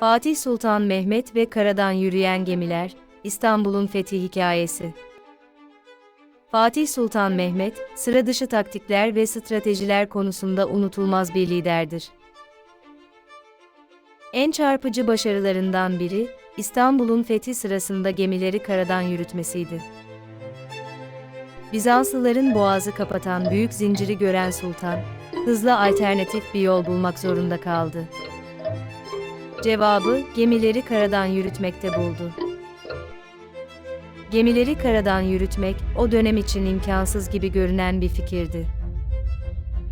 Fatih Sultan Mehmet ve karadan yürüyen gemiler, İstanbul'un fethi hikayesi. Fatih Sultan Mehmet, sıra dışı taktikler ve stratejiler konusunda unutulmaz bir liderdir. En çarpıcı başarılarından biri, İstanbul'un fethi sırasında gemileri karadan yürütmesiydi. Bizanslıların boğazı kapatan büyük zinciri gören sultan, hızla alternatif bir yol bulmak zorunda kaldı. Cevabı gemileri karadan yürütmekte buldu. Gemileri karadan yürütmek o dönem için imkansız gibi görünen bir fikirdi.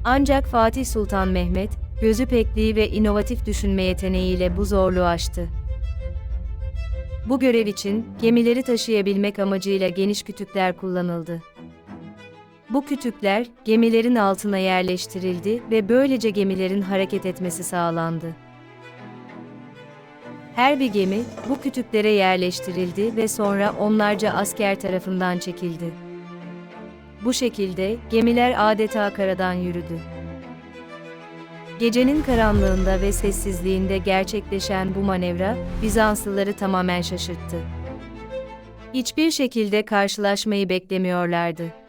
Ancak Fatih Sultan Mehmet, gözü pekliği ve inovatif düşünme yeteneğiyle bu zorluğu aştı. Bu görev için gemileri taşıyabilmek amacıyla geniş kütükler kullanıldı. Bu kütükler gemilerin altına yerleştirildi ve böylece gemilerin hareket etmesi sağlandı. Her bir gemi bu kütüklere yerleştirildi ve sonra onlarca asker tarafından çekildi. Bu şekilde gemiler adeta karadan yürüdü. Gecenin karanlığında ve sessizliğinde gerçekleşen bu manevra Bizanslıları tamamen şaşırttı. Hiçbir şekilde karşılaşmayı beklemiyorlardı.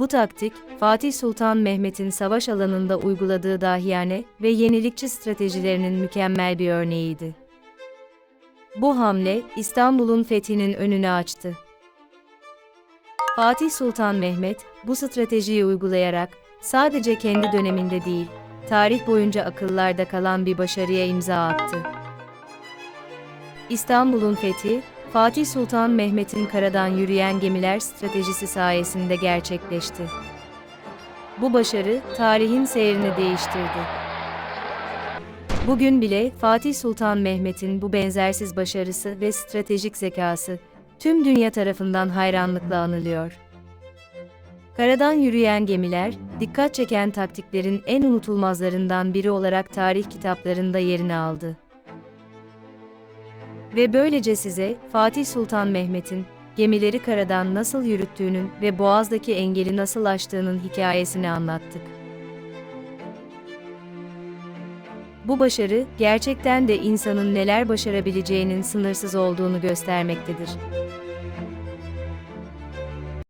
Bu taktik, Fatih Sultan Mehmet'in savaş alanında uyguladığı dahiyane ve yenilikçi stratejilerinin mükemmel bir örneğiydi. Bu hamle, İstanbul'un fethinin önünü açtı. Fatih Sultan Mehmet, bu stratejiyi uygulayarak, sadece kendi döneminde değil, tarih boyunca akıllarda kalan bir başarıya imza attı. İstanbul'un fethi, Fatih Sultan Mehmet'in karadan yürüyen gemiler stratejisi sayesinde gerçekleşti. Bu başarı tarihin seyrini değiştirdi. Bugün bile Fatih Sultan Mehmet'in bu benzersiz başarısı ve stratejik zekası tüm dünya tarafından hayranlıkla anılıyor. Karadan yürüyen gemiler, dikkat çeken taktiklerin en unutulmazlarından biri olarak tarih kitaplarında yerini aldı. Ve böylece size Fatih Sultan Mehmet'in gemileri karadan nasıl yürüttüğünün ve Boğaz'daki engeli nasıl aştığının hikayesini anlattık. Bu başarı gerçekten de insanın neler başarabileceğinin sınırsız olduğunu göstermektedir.